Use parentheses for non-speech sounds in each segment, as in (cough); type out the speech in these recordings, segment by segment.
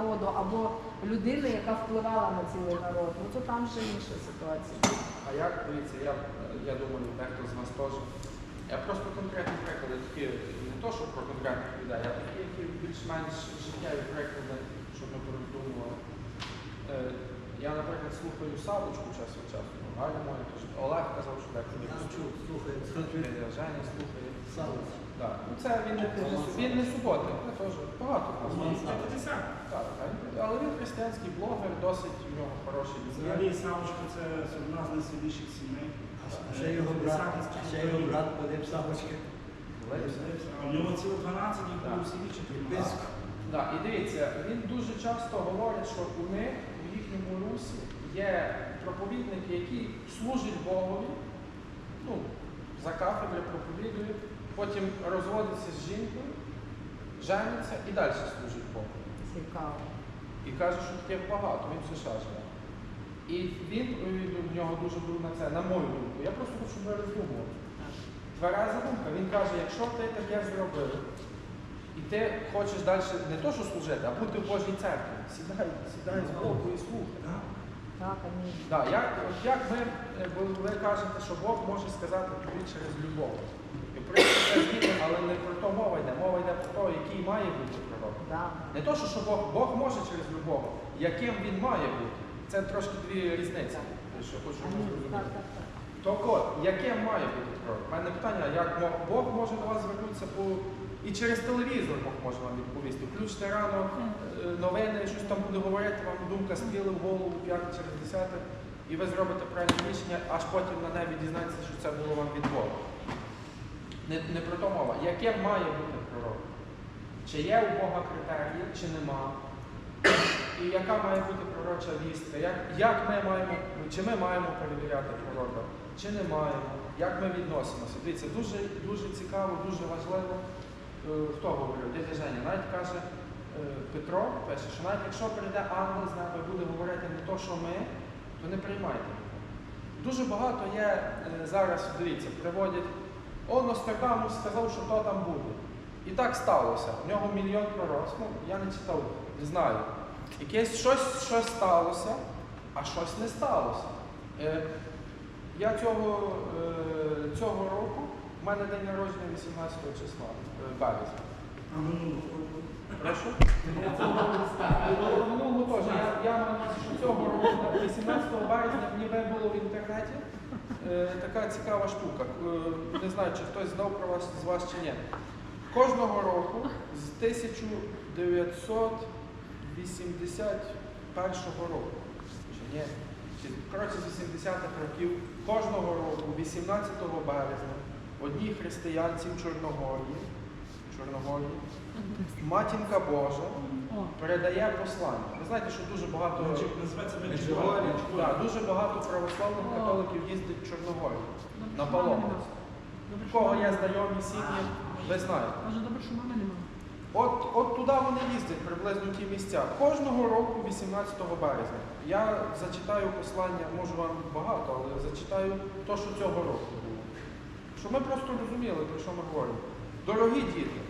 народу або людини, яка впливала на цілий народ. Ну то там ще інша ситуація. А як дивіться, я, я думаю, дехто з нас теж. Я просто конкретні приклади такі, не то, що про конкретних людей, а такі, які більш-менш життєві приклади, щоб ми пороздумували. Е, я, наприклад, слухаю Савочку час від часу. Ну. Олег казав, що дехто не почув. Е, Женя слухає. Так. Ну, це він не, він не суботник, це теж багато. Так, так. Але він християнський блогер, досить у нього хороший. Взагалі Савочка це одна з найсвятіших сімей. Ще його брат, ще його брат Вадим Савочки. У нього ціло 12 їх Так. було всі вічі. Підписку. І дивіться, він дуже часто говорить, що у них в їхньому русі є проповідники, які служать Богові, ну, за кафедри проповідують, потім розводяться з жінкою, женяться і далі служать Богу. Цікаво. І каже, що таких багато, він в США живе. І він, в нього дуже був на це, на мою думку. Я просто хочу, щоб ви роздумували. Твереза думка, він каже, якщо ти таке зробив, і ти хочеш далі не то, що служити, а бути в Божій церкві, сідай, сідай з боку і слухай. Так. Да, як, як ви, е, ви кажете, що Бог може сказати тобі через любов. І в принципі, це але не про то мова йде. Мова йде про те, який має бути пророк. Не то, що, Бог, Бог може через любов, яким він має бути. Це трошки дві різниці, що хочу зрозуміли. Так, от, яким має бути пророк? У мене питання, як Бог може до вас звернутися по. І через телевізор Бог може вам відповісти. Включите рано е, новини, щось там буде говорити, вам думка стріли в голову п'яте через десяте, і ви зробите правильне рішення, аж потім на небі дізнаєтеся, що це було вам від Бога. Не, не про то мова. Яким має бути пророк? Чи є у Бога критерії, чи нема? І яка має бути пророча вістка? Як, як ми маємо, чи ми маємо перевіряти пророка, чи не маємо? Як ми відносимося? Дивіться, дуже, дуже цікаво, дуже важливо. Е, Хто говорив? Дядя Женя, навіть каже е, Петро, пише, що навіть якщо прийде ангел з неба і буде говорити не то, що ми, то не приймайте. Дуже багато є е, зараз, дивіться, приводять, о, Нострадамус сказав, що то там буде. І так сталося. У нього мільйон пророцтв, ну, я не читав, не знаю. Якесь щось, щось сталося, а щось не сталося. Е, я цього, е, цього року, в мене день народження 18 числа, е, березня. Прошу? Минулого теж. Я, я маю на увазі, що цього року, 18 березня, мені було в інтернеті така цікава штука. Е, не знаю, чи хтось знав про вас з вас чи ні. Кожного року з 1981 року, чи ні, коротше, з 80-х років, кожного року, 18 березня, одній християнці в Чорногорії, Чорногорії, Матінка Божа передає послання. Ви знаєте, що дуже багато, да, дуже багато православних католиків їздить в Чорногорію на паломництво. Кого є знайомі сім'ї, ви знаєте. Може, добре, що мами немає. От, от туди вони їздять, приблизно ті місця. Кожного року, 18 березня. Я зачитаю послання, можу вам багато, але зачитаю те, що цього року було. Щоб ми просто розуміли, про що ми говоримо. Дорогі діти,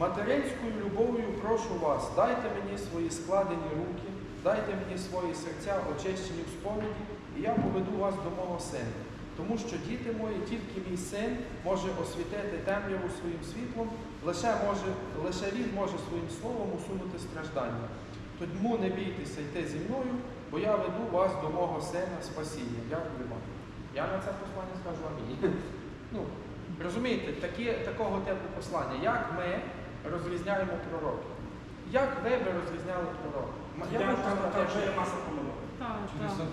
материнською любов'ю прошу вас, дайте мені свої складені руки, дайте мені свої серця, очищені в сповіді, і я поведу вас до мого сина. Тому що діти мої, тільки мій син може освітити темряву своїм світлом, лише, може, лише він може своїм словом усунути страждання. Тому не бійтеся йти зі мною, бо я веду вас до мого сина спасіння. Дякую вам. Я на це послання скажу амінь. (laughs) Ну, розумієте, такі, такого типу послання. Як ми розрізняємо пророків? Як ви розрізняли пророка? М- Я можу сказати, вже що- є маса помилок. Так,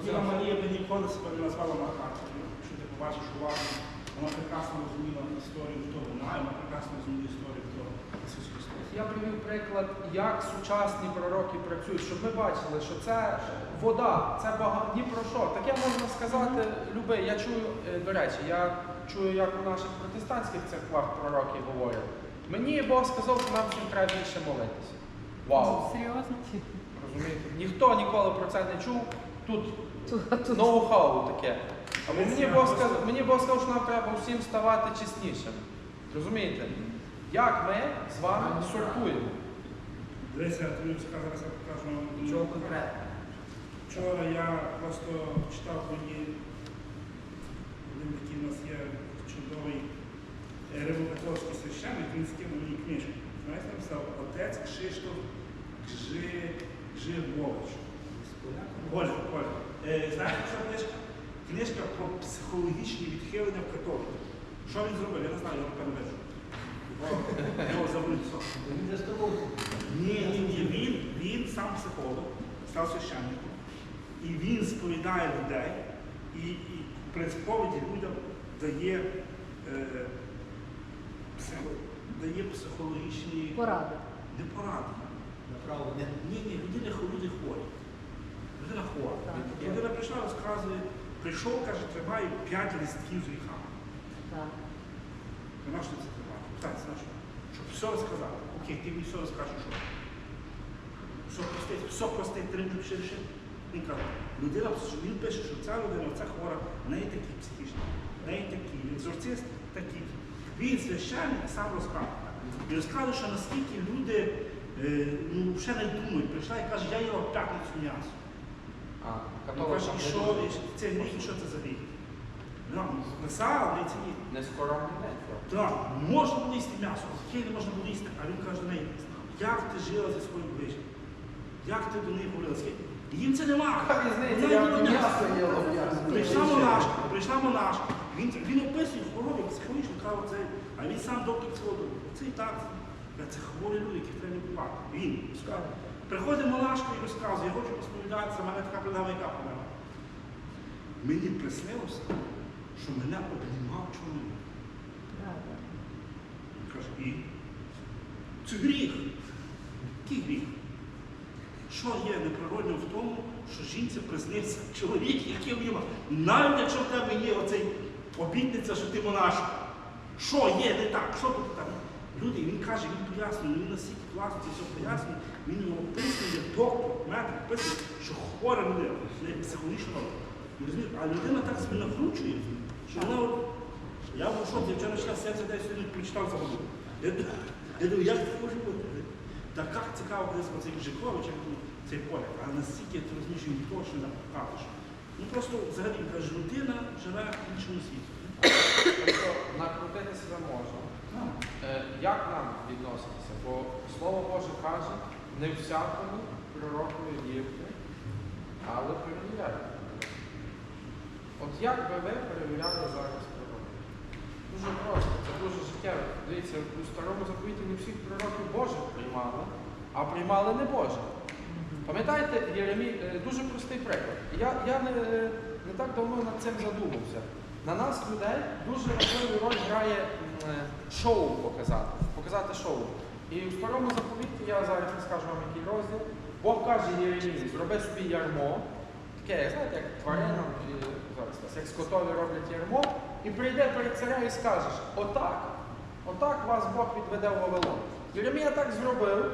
Діва Марія би ніколи себе не назвала Маркатою. Якщо ти побачиш уважно, вона прекрасно розуміла історію, хто вона, і вона прекрасно розуміє історію, хто Ісус Христос. Я привів приклад, як сучасні пророки працюють, щоб ми бачили, що це вода, це багато ні про що. Таке можна сказати любе. Я чую, е, до речі, я чую, як у наших протестантських церквах пророки говорять. Мені Бог сказав, що нам всім треба більше молитися. Вау! Серйозно? Розумієте? Ніхто ніколи про це не чув. Тут ноу-хау таке. Або мені Бог сказав, мені Бог сказав, що нам треба всім ставати чеснішим. Розумієте? Як ми з вами сортуємо? Дивися, тобі зараз я покажу нічого конкретного. Вчора я просто читав мені, один такий у нас є чудовий е, римокатолицький священник, він скинув мені книжку. Знаєте, написав отець Кшиштоф Гжи, Гжибович. Оля, Оля. Е, знаєте, що книжка? Книжка про психологічні відхилення в католиків. Що він зробив? Я не знаю, я вам переведу. Його заставив. Ні, ні, ні. Він, він сам психолог, став священником, і він сповідає людей, і, і при сповіді людям дає, е, психо, дає психологічні Поради. не поради. Направлення. Ні, ні, люди хворі. Людина хвора. Людина прийшла, розказує, прийшов, каже, тримаю п'ять листків з гріхами. Так. Ну, на що це тримати? Так, знаєш, щоб все розказати. Окей, ти мені все розкажеш, що. Все простить, все простить, три ширше. Він каже, людина, він пише, що ця людина, ця хвора, в неї такі психічні, в неї такі, екзорцист такий. Він священник сам розказує. І розказує, що наскільки люди е, ну, ще не думають, прийшла і каже, я їла в п'ятницю м'ясо. Каже, і що, і це гріх, і що це за гріх? Ну, написав, не ці Не так, можна було їсти м'ясо, окей, не можна було їсти, а він каже неї, як ти жила зі своїм ближнім? Як ти до неї говорила? Їм це нема. Прийшла монашка, прийшла монашка. Він, він описує хвороби психологічно, каже це, а він сам доктор психології. Це і так. Це, хворі люди, яких треба лікувати. Він розказує. Приходить монашка і розказує, я хочу посповідатися, в мене така проблема, яка проблема. Мені приснилося, що мене обнімав чоловік. Він каже, і це гріх. Який гріх? Що є неприродньо в тому, що жінці приснився чоловік, який обнімав? Навіть якщо в тебе є оцей обітниця, що ти монашка. Що є не так? Що тут так? Люди, він каже, він пояснює, він настільки класно це все пояснює, він йому описує, доктор, метр, описує, що хвора людина, психологічно. А людина так собі накручує, що вона от я був шоці, я читав 79 сьогодні прочитав за годину. Я, думаю, як це може бути? Така цікава коли цей Жикович, як цей поляк, а настільки ти розумієш, він точно покажеш. Ну просто взагалі каже, людина живе в іншому світі. Тобто накрутити себе можна. Як нам відноситися? Бо Слово Боже каже, не всякому пророкові вірте, але перевіряйте. От як би ви перевіряли зараз пророків? Дуже просто, це дуже життєво. Дивіться, у старому заповіті не всіх пророків Божих приймали, а приймали не Божих. Пам'ятаєте, Єремій, е, дуже простий приклад. Я, я не, не так давно над цим задумався. На нас, людей, дуже важливу роль грає шоу показати, показати шоу. І в старому заповіті, я зараз не скажу вам який розділ, Бог каже Єремії, зроби собі ярмо, таке, знаєте, як тваринам, зараз як скотові роблять ярмо, і прийде перед царем і скажеш, отак, отак вас Бог відведе в Вавилон. Єремія так зробив,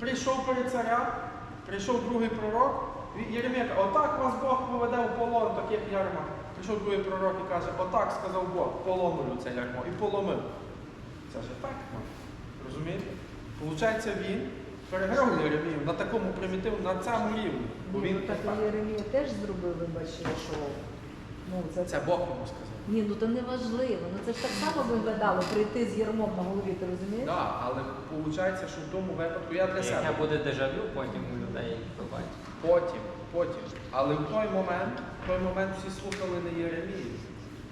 прийшов перед царя, прийшов другий пророк, Єремія каже, отак вас Бог поведе в полон, таких ярмах. Прийшов другий пророк і каже, отак сказав Бог, поломлю це ярмо. І поломив. Це ж так, розумієте? Получається, він переграв Єремію на такому примітивному, на цьому рівні. Бо він ну, так так. і Єремія теж зробив, вибачте, шоу. Ну, це, Це Бог йому сказав. Ні, ну то не важливо. Ну це ж так само виглядало прийти з ярмом на голові, ти розумієш? Так, але виходить, що в тому випадку я для Яке себе. буде дежавю, потім у людей побачить. Потім, потім. Але в той момент, в той момент всі слухали не Єремію,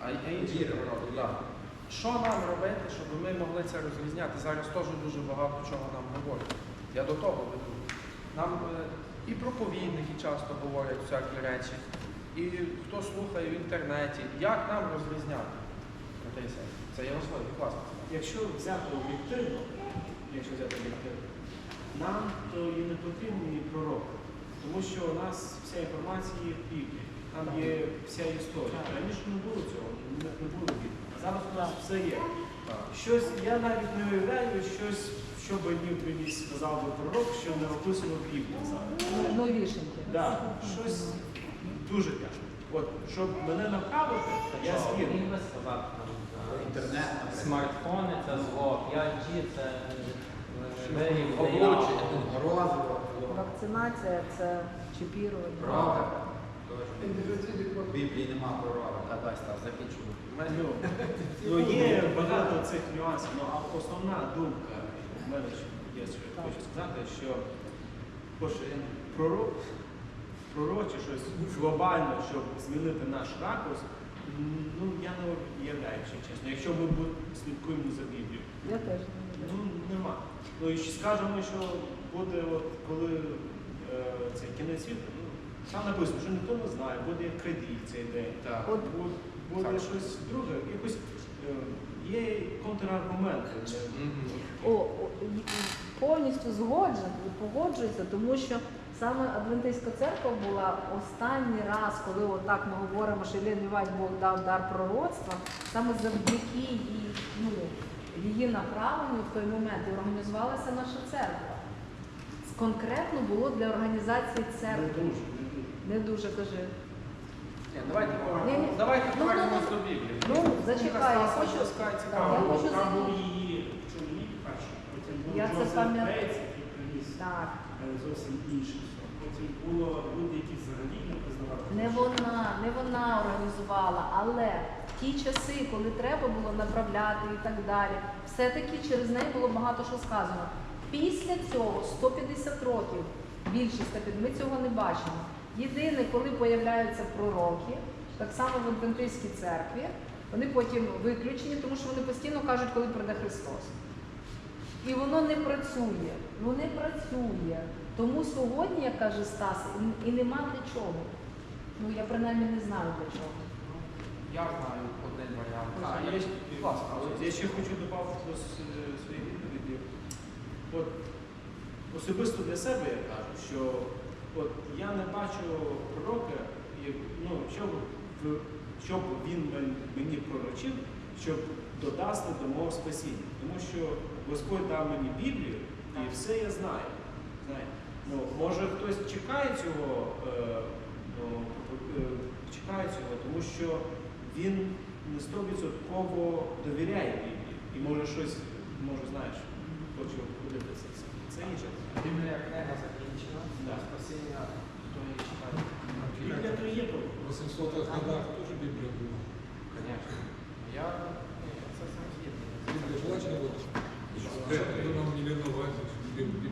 а й- інші пророки. Що нам робити, щоб ми могли це розрізняти? Зараз теж дуже багато чого нам говорять. Я до того веду. Нам е, і проповідники часто говорять всякі речі, і хто слухає в інтернеті, як нам розрізняти? Це є важливо, класно. Якщо взяти об'єктивно, якщо взяти об'єктивно, нам то і не потрібні пророки, тому що у нас вся інформація є в Біблії, там є вся історія. Раніше не було цього, не, не було Біблії. Зараз у нас все є. Щось, я навіть не уявляю, щось, що би мені приніс, сказав би пророк, що не описано в Біблії зараз. Ну, Новішеньке. Да, щось дуже тяжко. От, щоб мене направити, я е, Інтернет, смартфони це зло, 5G це е, облучення. Вакцинація це чіпірування. В Біблії нема пророка. Та дай Стас, закінчимо. Ну, ну, є багато цих нюансів, ну, а основна думка в мене є, що я хочу сказати, що пророк, пророче щось глобально, щоб змінити наш ракурс, ну я не уявляю, якщо чесно. Якщо ми слідкуємо за Біблією. Я теж не Ну, нема. Ну і скажемо, що буде, от, коли е, цей кінець світу, ну, там написано, що ніхто не знає, буде як крадій цей день. Так. От Буде, буде Так. щось друге, якось е, є контраргументи. О, о, і- і повністю згоджен і погоджуюся, тому що саме Адвентистська церква була останній раз, коли отак ми говоримо, що Іллі Лівать Бог дав дар пророцтва, саме завдяки її, ну, її направленню в той момент і організувалася наша церква. Конкретно було для організації церкви. не дуже. Не дуже кажи. Ні, Давайте Ні, ні. давайте Ну, повернемось ну, до Біблії. ну, зачекай, я хочу- Луцька цікаво. я Там хочу був- Там був за- її чоловік перший, потім був Я це Джозеф пам'ятаю. Бейтс, який приніс Так. е, зовсім інше все. Потім було люди, які взагалі не признавали. Не вона, не вона організувала, але в ті часи, коли треба було направляти і так далі, все-таки через неї було багато що сказано. Після цього 150 років, більше 150, ми цього не бачимо. Єдине, коли появляються пророки, так само в Адвентистській церкві, вони потім виключені, тому що вони постійно кажуть, коли прийде Христос. І воно не працює. Ну не працює. Тому сьогодні, як каже Стас, і- нема для чого. Ну я принаймні не знаю для чого. Я знаю один варіант. А, я, будь ласка, я ще хочу додати до с- своєї відповіді. От особисто для себе я кажу, що от я не бачу пророка, ну, щоб, щоб він мені пророчив, щоб додасти до мого спасіння. Тому що Господь дав мені Біблію, і все я знаю. Ну, може хтось чекає цього, е, ну, е, чекає цього, тому що він не стовідсотково довіряє Біблії і може щось, може, знаєш, хоче подивитися. Це, це інше. Біблія книга закінчена. Да. Спасіння, хто її читає. Біблія то і є пророк. В 800 годах тоже Библия была. Звісно. Я ні, це сам згідний. Библия была чи не была? Что нам не леновать, Библия.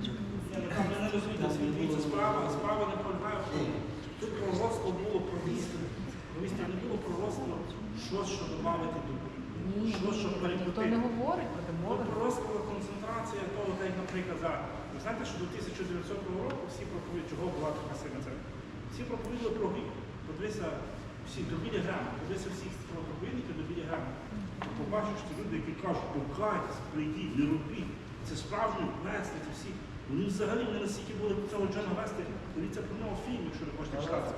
Ні, ну там ви не розумієте, дивіться, справа, справа не полягає в тому. Тут пророцтво було про істину. Про істину не було пророцтво, що що додати до Ні, Біблії. Того, так, наприклад, за, ви знаєте, що до 1900 року всі проповіді, чого була така сильна церква? Всі проповідали про гріх. Подивися, всі до грами, подивися всіх проповідників до грами. Побачиш, що люди, які кажуть, покайтесь, прийдіть, не робіть. Це справжні месники всі. Вони взагалі не настільки були цього Джона Вести, дивіться про нього фільм, якщо ви хочете читати.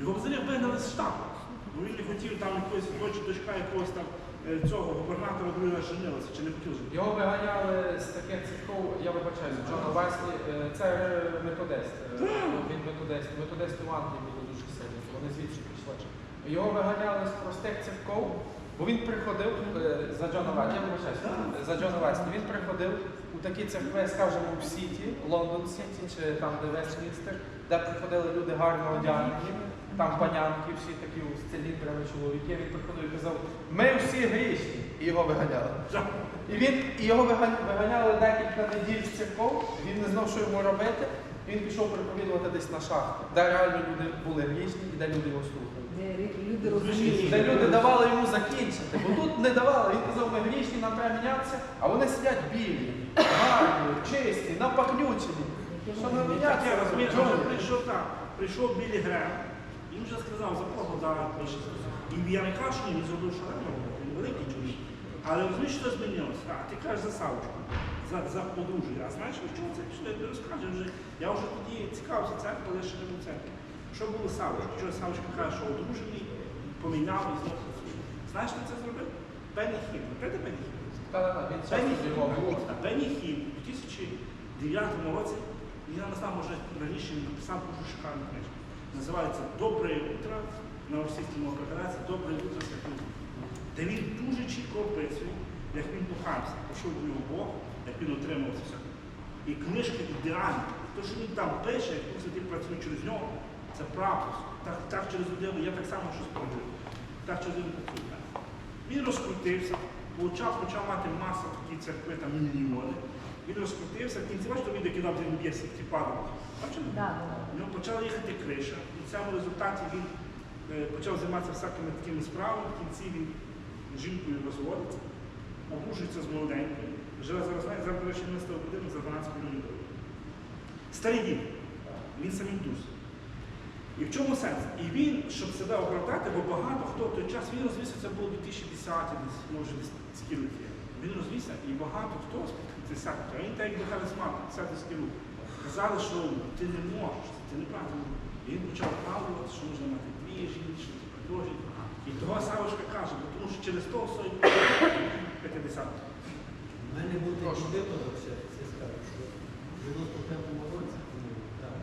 Його взагалі вигнали з штабу. Бо він не хотів там якоїсь дочка якогось там цього губернатора другий раз женилася, чи не хотів жити. Його виганяли з таких церков, я вибачаюся, Джона Веслі, е, це е, методист. е, Він методист. Методисти в Англії були дуже сильні, вони звідси пішли. Його виганяли з простих церков, бо він приходив е, за Джона Веслі, я вибачаюся, за Джона Веслі, він приходив у такі церкви, скажімо, в Сіті, Лондон Сіті, чи там, де Вестмінстер, де приходили люди гарно одягнені, там панянки всі такі з циліндрами чоловіки, він приходив і казав, ми всі грішні, і його виганяли. І він і його виганяли декілька неділь з церков, він не знав, що йому робити. Він пішов проповідувати десь на шахти, де реально люди були грішні і де люди його слухали. Де люди розуміють. Де люди давали йому закінчити, бо тут не давали. Він казав, ми грішні, нам треба мінятися, а вони сидять білі, гарні, чисті, напахнючені. Що нам мінятися? я розумію, Чому? прийшов так, прийшов Білі Грем, він вже сказав за благодать, більше. І я не кажу, що він зробив шалено, він великий чоловік. Але розумієш, що змінилося? А, ти кажеш за Савочку, за, за подружжя. А знаєш, що це пішло, я розкажу вже. Я вже тоді цікавився церквою, але ще не був церкві. Що було з Савочкою? Що Савочка каже, що одружений, поміняв і знову. Знаєш, хто це зробив? Бенні Хіл. Ви знаєте Бенні Хіл? Бенні Хіл у 2009 році, я не знаю, може раніше він написав дуже шикарну книжку. Називається Добре утро на російській мові перекладається Добре утро святого. Де він дуже чітко описує, як він покався, пішов до нього Бог, як він отримав все. І книжки ідеальні. То, що він там пише, як Дух Святий працює через нього, це правда. Так, так через людину, я так само щось прожив. Так через людину працює. Він розкрутився, почав, почав мати масу такі церкви, там мільйони. Він розкрутився, в кінці бачите, він кидав він б'є ті падали. Бачили? Да. У нього почала їхати криша, і в цьому результаті він е, почав займатися всякими такими справами. В кінці він жінкою розводиться, одружується з молоденькою. Живе зараз, знаєте, зараз, до речі, він став будинок за 12 мільйонів доларів. Старий дід, він самий туз. І в чому сенс? І він, щоб себе оправдати, бо багато хто в той час він розвівся, це було 2010 десь, може десь скільки. Він розвівся, і багато хто з 50 а він так якби харизмат, 50 скілу. Казали, що ти не можеш, ти неправильно. І він почав правдувати, що можна мати дві жінки, що ти предложить. І того Савочка каже, бо тому що через того сотні 50. У мене був такий випадок, це скажу, що в 95-му році, там,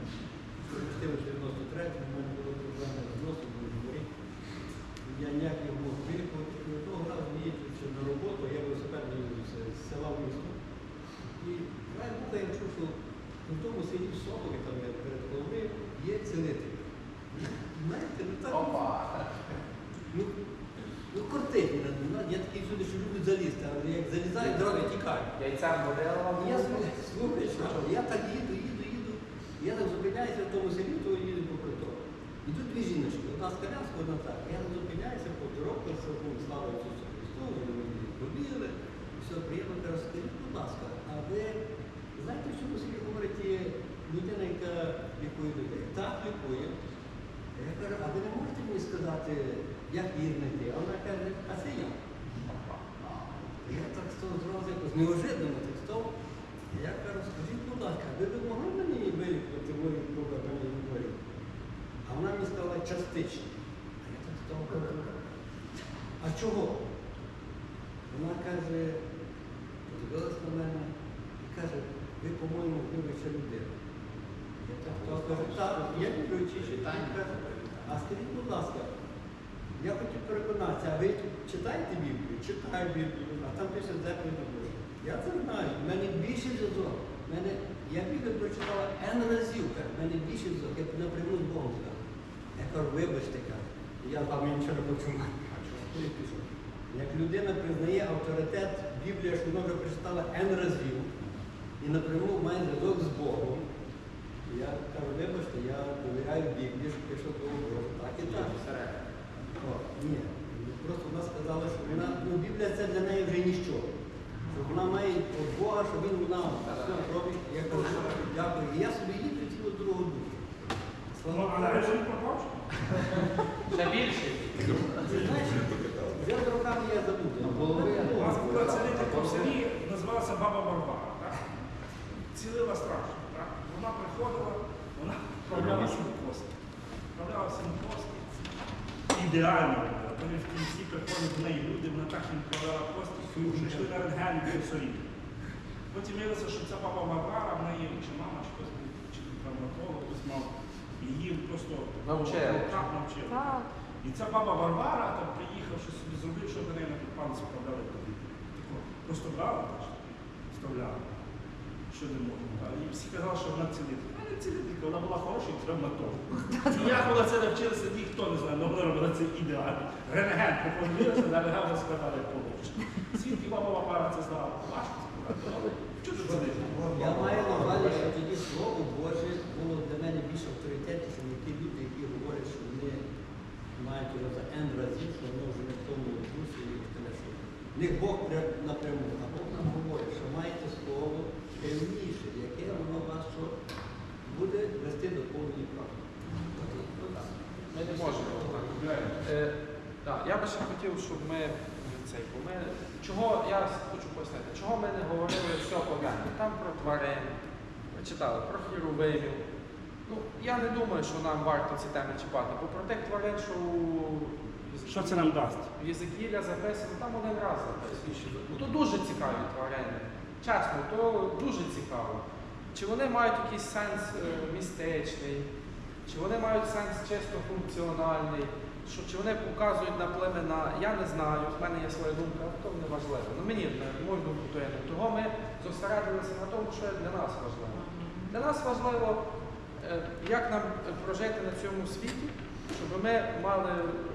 в 93-му, в мене було проблеми з носом, був говорити. Я ніяк не мог виїхати. Одного разу їздячи на роботу, я велосипед їздився з села в місто. І край вуха я чув, що в тому селі в Соборі, там я перед головою, є цілитель. Знаєте, ну так. Ну, ну кортить мене. ну, Я такий сюди, що люблю залізти, але як залізаю, дороги тікаю. Яйцем вам Я слухай, слухай, що я так їду, їду, їду. Я так зупиняюся в тому селі, то їду по притоку. І тут дві жіночки, одна з коляскою, одна так. Я не зупиняюся по дорогу, ну, слава Ісусу Христу, вони мені побігли. Все, приємно кажу, скажіть, будь ласка, а ви знаєте, в чому селі говорить є людина, яка лікує людей? Так, лікує. Я кажу, а ви не можете мені сказати, як знайти? А вона каже, а це я. Я так став зразу якось неожиданно так став. Я кажу, скажіть, будь ласка, ви б могли мені вилікувати мої проблеми говорить? А вона мені сказала частично. А я так став а чого? Вона каже, подивилась на мене і каже, ви, по-моєму, віруюча людина. Я так кажу, так, я віруючий. А скажіть, будь ласка, я хотів переконатися, а ви читаєте Біблію? Читаю Біблію, а там пише не Боже. Я це знаю, в мене більше зв'язок. Мене, я Біблію прочитала N разів, в мене більше зв'язок, я напряму з Богом. Я кажу, вибачте, я з вами нічого не хочу мати. Як людина признає авторитет Біблія, що вона вже прочитала N разів і напряму має зв'язок з Богом. Я кажу, вибачте, я довіряю Біблії, що пише Слово Боже. Так і так. О, ні. Просто вона сказала, що вона, ну, Біблія це для неї вже ніщо. Що вона має від Бога, що він вона все робить. Я кажу, дякую. І я собі їду цілу другу душу. Слава але Богу. Ще більше. Ти знаєш, вже з роками я забув. Голови, У нас була цілителька в селі, називалася Баба Варвара. Так? Цілила страшно. Так? Вона приходила, вона вправляла сінокоски. Вправляла сінокоски. Ідеально. Вони в кінці приходять до неї люди, вона так їм вправляла кості, що йшли на рентген і були. Потім виявилося, що ця баба Варвара, в неї чи мама, чи хтось чи травматолог, хтось мав. Її просто Навчили. І ця баба Варвара, там приїхавши собі зробив, що до неї на підпали справляли туди. Просто брала, вставляла. Що не можна. Їй всі казали, що вона цілителька. Вона не цілителька, вона була хороший травматолог. Як вона це навчилася, ніхто не знає, але вона робила це ідеально. Рентген, приходилося, на рентген складали половчик. Звідки баба Варвара це знала? Важко сказати. але ти це Я маю на увазі, що тоді Слово Боже було для мене більш авторитетніше, ніж ті люди, які говорять, що вони мають його за N разів, що воно вже не в тому дусі і те, що в Бог пря- напряму, а Бог нам говорить, що маєте слово певніше, яке воно вас що буде вести до повної правди. Можемо так. Е, так, я би ще хотів, щоб ми цей, ми чого я хочу пояснити, чого ми не говорили все погляньте. Там про тварин, ми читали про хіровимів. Ну, я не думаю, що нам варто ці теми чіпати, бо про тих тварин, що у Що це нам дасть? в Єзекіля записано, там один раз записано. Ну, то дуже цікаві тварини. Чесно, то дуже цікаво. Чи вони мають якийсь сенс е, містичний, чи вони мають сенс чисто функціональний, що, чи вони показують на племена, я не знаю, в мене є своя думка, то не важливо. Ну мені, на мою думку, то є не. Того ми зосередилися на тому, що для нас важливо. Для нас важливо, як нам прожити на цьому світі, щоб ми мали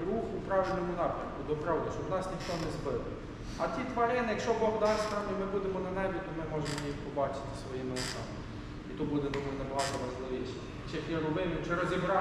рух у правильному напрямку, до правди, щоб нас ніхто не збив. А ті тварини, якщо Бог дасть нам і ми будемо на небі, то ми можемо їх побачити своїми очами. І то буде думаю, набагато важливіше. Чи хіровимів, чи розібрати.